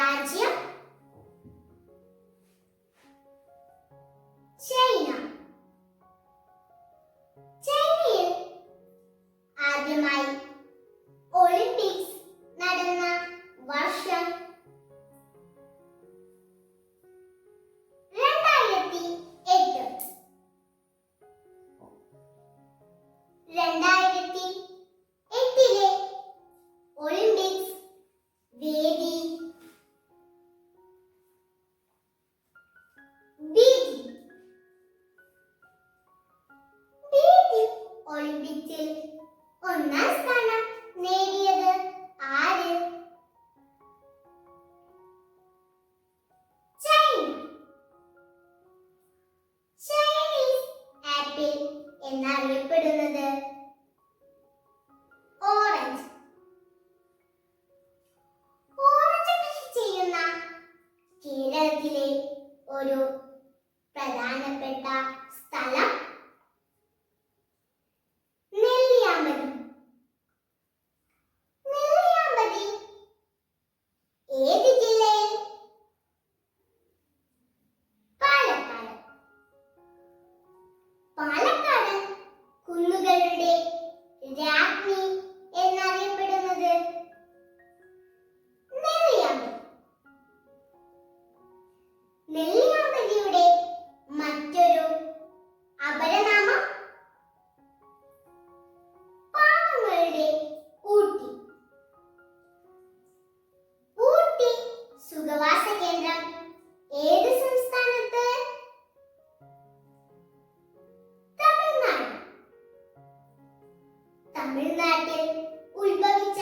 രാജ്യം ചൈന. ചൈനയിൽ ആദ്യമായി ഒളിമ്പിക്സ് നടന്ന വർഷം രണ്ടായിരത്തി എട്ട്. രണ്ടായിരത്തി ഒളിമ്പിക്സിൽ ഒന്നാം സ്ഥാനം നേടിയത് ആര്? ചൈന. ചൈനീസ് ആപ്പിൾ എന്നറിയപ്പെടുന്നത് ഓറഞ്ച്. ഓറഞ്ച് കൃഷി ചെയ്യുന്ന കേരളത്തിലെ ഒരു തമിഴ്നാട്ടിൽ ഉൾഭവിച്ച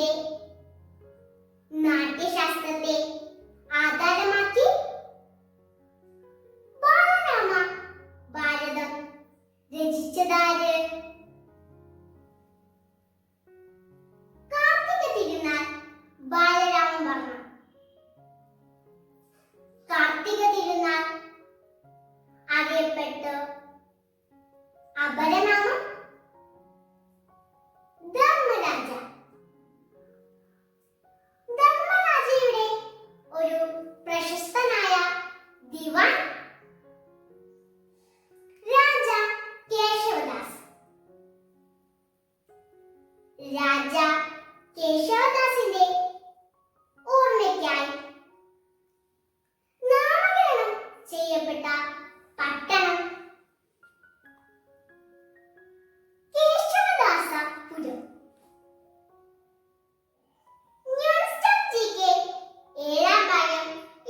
ശാസ്ത്രത്തിന്റെ നാട്യശാസ്ത്രത്തെ ആധാരമാക്കി ബാലരാമ ഭാരതം രചിച്ചതാര്? കേശവദാസിന്റെ ഓർമ്മയ്ക്കായി നാമകരണം ചെയ്യപ്പെട്ട പട്ടണം.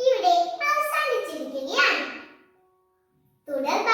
ഇവിടെ അവസാനിച്ചിരിക്കുകയാണ്. തുടർ